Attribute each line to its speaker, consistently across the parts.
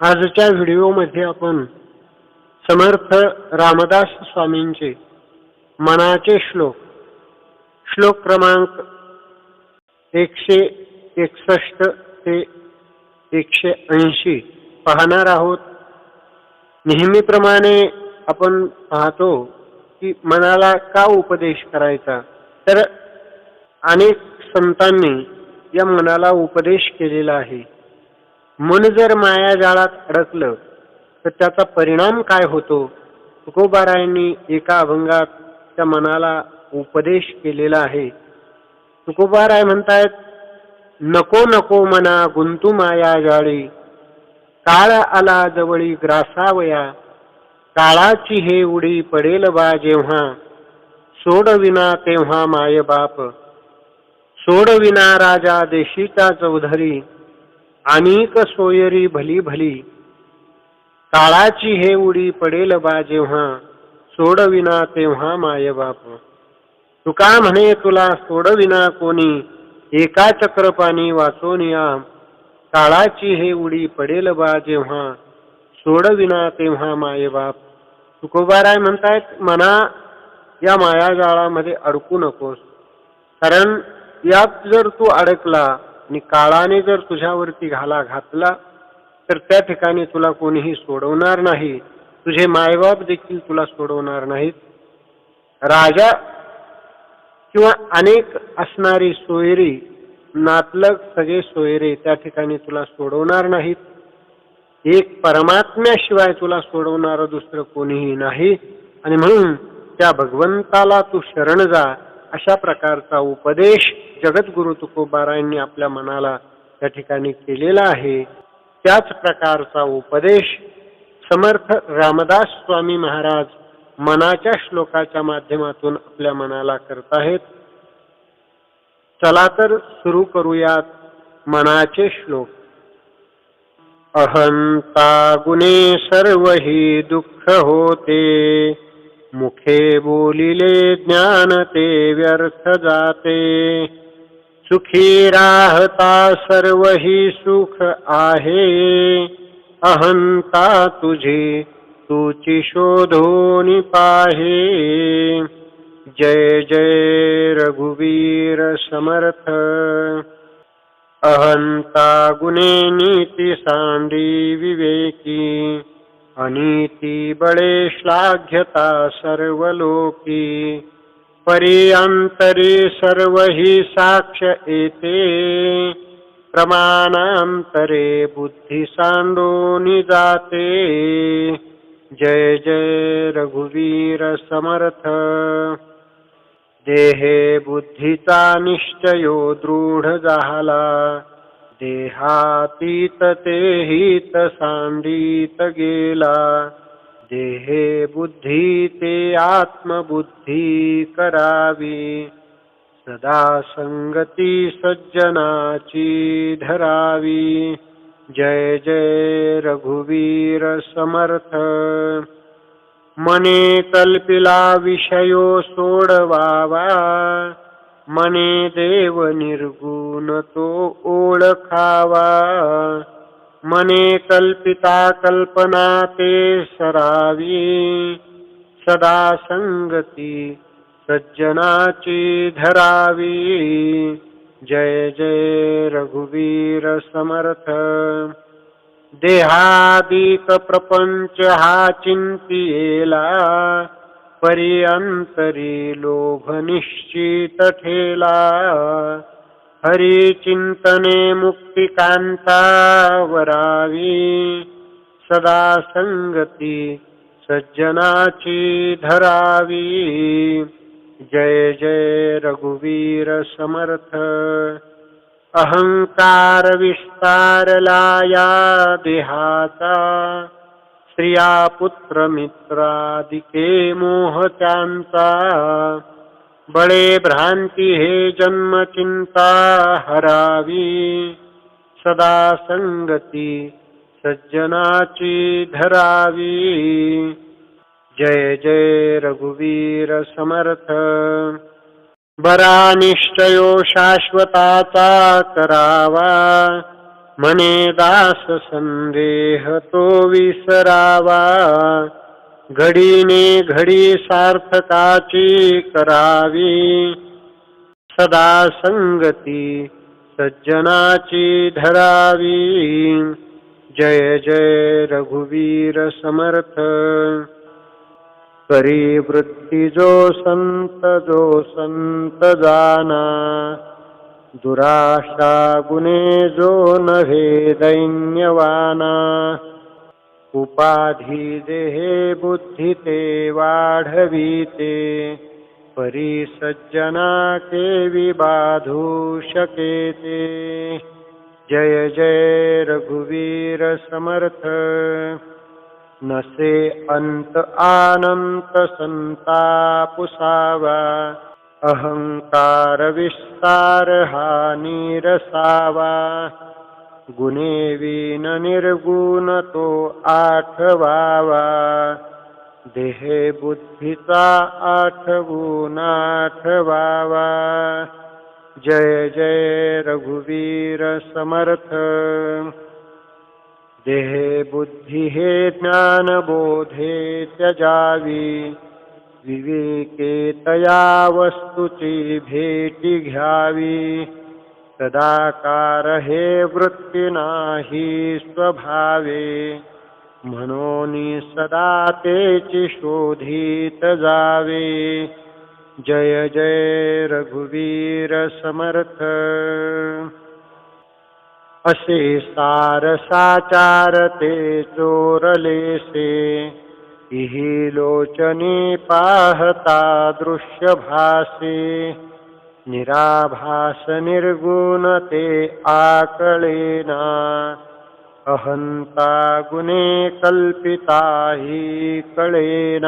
Speaker 1: आजच्या व्हिडिओमध्ये आपण समर्थ रामदास स्वामींचे मनाचे श्लोक श्लोक क्रमांक एकशे एकसष्ट ते एकशे ऐंशी पाहणार आहोत. नेहमीप्रमाणे आपण पाहतो की मनाला का उपदेश करायचा? तर अनेक संतांनी या मनाला उपदेश केलेला आहे. मन जर मायाजाळात अडकलं तर त्याचा परिणाम काय होतो? तुकोबारायांनी एका अभंगात त्या मनाला उपदेश केलेला आहे. तुकोबाराय म्हणतायत नको नको मना गुंतू माया जाळी. काळ आला जवळी ग्रासावया. काळाची हे उडी पडेल बा जेव्हा. सोडविना तेव्हा माय बाप. सोडविना राजा देशीचा चौधरी. अनेक सोयरी भली भली. काळाची हे उडी पडेल बा जेव्हा सोडविना तेव्हा माय बाप. तुका म्हणे तुला सोडविना कोणी एका चक्रपाणी वाचोनिया. काळाची हे उडी पडेल बा जेव्हा सोडविना तेव्हा माय बाप. तुकोबाराय म्हणतायत मना या मायाजाळामध्ये अडकू नकोस. कारण यात जर तू अडकला आणि काळाने जर तुझ्यावरती घाला घातला तर त्या ठिकाणी तुला कोणीही सोडवणार नाही. तुझे मायबाप देखील तुला सोडवणार नाहीत. राजा किंवा अनेक असणारी सोयरी नातलग सगळे सोयरे त्या ठिकाणी तुला सोडवणार नाहीत. एक परमात्म्याशिवाय तुला सोडवणारं दुसरं कोणीही नाही. आणि म्हणून त्या भगवंताला तू शरण जा. अशा प्रकारचा उपदेश जगद्गुरु तुकोबारांनी आपल्या मनाला त्या ठिकाणी केलेला आहे. त्याच प्रकारचा उपदेश समर्थ रामदास स्वामी महाराज मनाच्या श्लोकाच्या माध्यमातून आपल्या मनाला करत आहेत. चला तर सुरू करूयात मनाचे श्लोक. अहंता गुणे सर्व ही दुःख होते. मुखे बोलिले ज्ञान ते व्यर्थ जाते. सुखी राहता सर्व ही सुख आहे. अहंता तुझी तुची शोधोनी पाहे. जय जय रघुवीर समर्थ. अहंता गुणे नीती सांडी विवेकी. अनीती बळे श्लाघ्यता सर्व लोकी परिअंतरी सर्व ही साक्ष येते प्रमाणांतरे बुद्धी सांडोनी जाते। जय जय रघुवीर समर्थ। देहे बुद्धीचा निश्चयो दृढ झाला। देहातीत ते हित सांडीत गेला. देहे बुद्धी ते आत्मबुद्धी करावी. सदा संगती सज्जनाची धरावी. जय जय रघुवीर समर्थ. मने कल्पिला विषयो सोडवावा. मने देव निर्गुण तो ओळखावा मने कल्पिता कल्पना ते सरावी. सदा संगती सज्जनाची धरावी. जय जय रघुवीर समर्थ. देहादिक प्रपंच हा चिंतिला परी अंतरी लोभ निश्चित ठेला. हरिचिन्तने मुक्तिकान्तावरावि सदा सङ्गति सज्जनाची धरावि। जय जय रघुवीर रघुवीरसमर्थ अहङ्कारविस्तारलाया देहाता। श्रिया पुत्रमित्रादिके मोहचान्ता बळे भ्रांती हे जन्म चिंता हरावी। सदा संगती सज्जनाची धरावी। जय जय रघुवीर समर्थ। बरा निश्चयो शाश्वताचा करावा। मने दास संदेह तो विसरावा। घडीने घडी सार्थकाची करावी. सदा संगती सज्जनाची धरावी. जय जय रघुवीर समर्थ. करी वृत्ती जो संत जो संत जाना. दुराशा गुणे जो नव्हे दैन्यवाना. उपाधिदेहे बुद्धिते वाढवीते परिसज्जना के वि बाधु शकेते जय जय रघुवीरसमर्थ न से अन्त आनन्तसन्तापुषा वा अहङ्कारविस्तारहानिरसा वा गुणेवीन निर्गुण तो आठवावा. देहे बुद्धीचा आठवून आठवावा. जय जय रघुवीर समर्थ. देहे बुद्धी हे ज्ञान बोधे त्यजावी. विवेकेतया वस्तुची भेटी घ्यावी. सदाकार हे वृत्ती नाही स्वभावे. म्हणून सदा तेची शोधित जावे. जय जय रघुवीर समर्थ. असे सार साचार ते चोरलेसे. इहि पाहता दृश्य भासे निराभासनिर्गुणते आकलेन। अहन्ता गुणे कल्पिता हि कलेन।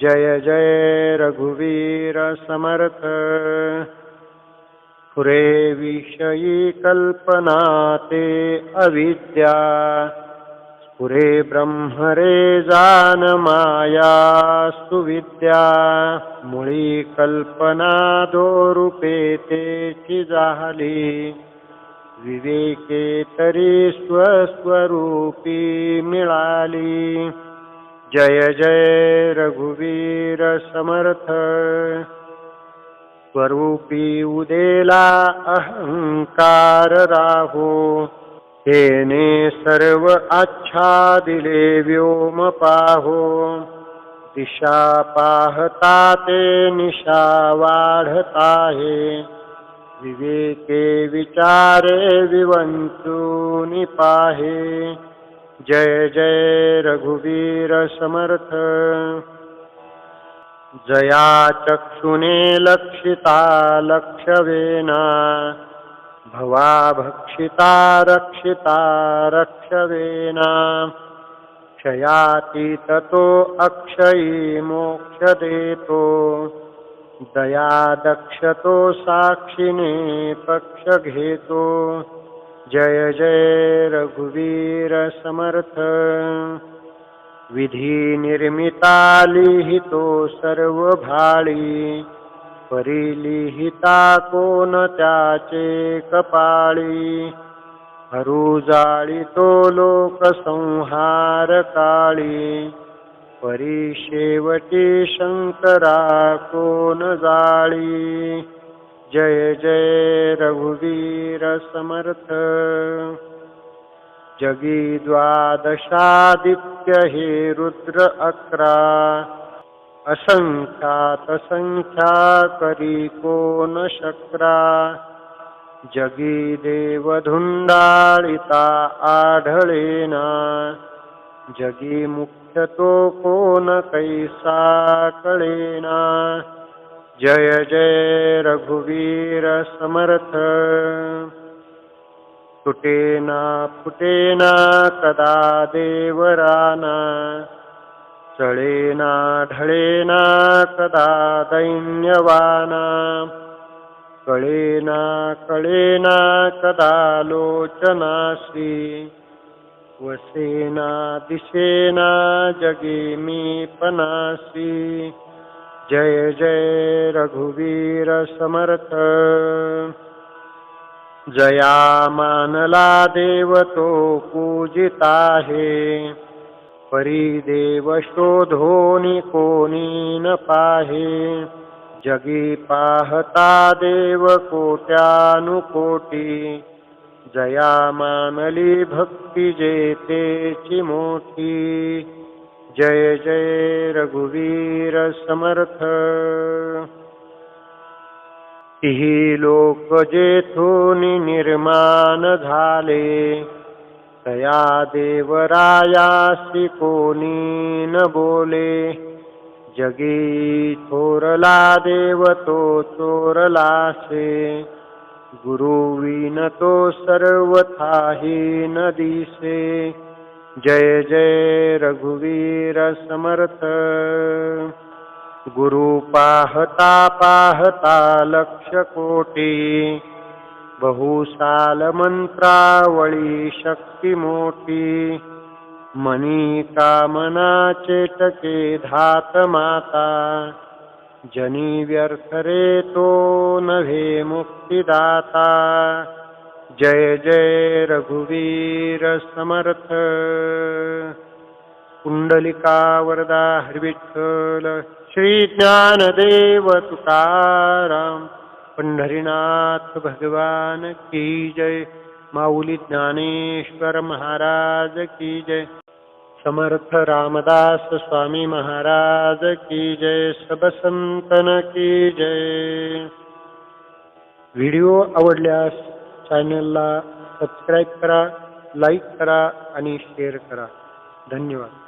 Speaker 1: जय जय रघुवीरसमर्थ विषयी कल्पना ते अविद्या। पुरे ब्रह्मरे जान माया सुविद्या मुळी कल्पना दोरूपे तेची झाली विवेके तरी स्वस्वरूपी मिळाली। जय जय रघुवीर समर्थ। स्वरूपी उदेला अहंकार राहू। तेने सर्व आच्छादिले व्योम पाहो दिशा पाहता ते निशा वाढता हे विवेके विचारे विवंचूनि पाहे। जय जय रघुवीर समर्थ। जया चक्षुने लक्षिता लक्षवेना। भवा भक्षिता रक्षिता रक्षवेना क्षयाति ततो अक्षयी मोक्ष देतो दया दक्षतो साक्षिने पक्ष घेतो जय जय रघुवीर समर्थ। विधी निर्मिता लिहितो सर्व भाळी परिलिहिता कोण त्याचे कपाळी? हरू जाळी तो लोक संहार काळी. परी शेवटी शंकरा कोण जाळी? जय जय रघुवीर समर्थ. जगी द्वादशादित्य हे रुद्र अकरा. असंख्यात संख्या करी कोण शक्रा जगी देव धुंडाळिता आढळेना। जगी मुख्य तो कोण कैसा कळेना जय जय रघुवीर समर्थ। तुटेना फुटेना कदा देवराना। चळेना ढळेना कदा दैन्यवाना। कळेना कळेना कदा लोचनाशी वसेना दिशेना जगे मी पनासी जय जय रघुवीर समर्थ। जया मानला देव तो पूजिता आहे परी देव शोधोनी कोणी न पाहे। जगी पाहता देव कोट्यानुकोटी। जया मानली भक्ती जेतेची मोठी जय जय रघुवीर समर्थ। तिही लोक जेथून निर्माण झाले। तया देवरायासी कोणी न बोले। जगी थोरला देव तो चोरलासे। गुरु विन तो सर्वथाही न दिसे। जय जय रघुवीर समर्थ। गुरु पाहता पाहता लक्ष कोटी। बहुसाल मंत्रावळी शक्ती मोठी मनी कामना चेटके धात माता जनी व्यर्थ रे तो नव्हे मुक्तिदाता। जय जय रघुवीर समर्थ। कुंडलिका वरदा हरिविठ्ठल। श्री ज्ञानदेव तुकाराम। पंढरीनाथ भगवान की जय। माऊली ज्ञानेश्वर महाराज की जय। समर्थ रामदास स्वामी महाराज की जय। सब संतन की जय। व्हिडिओ आवडल्यास चॅनलला सबस्क्राईब करा लाईक करा आणि शेअर करा. धन्यवाद.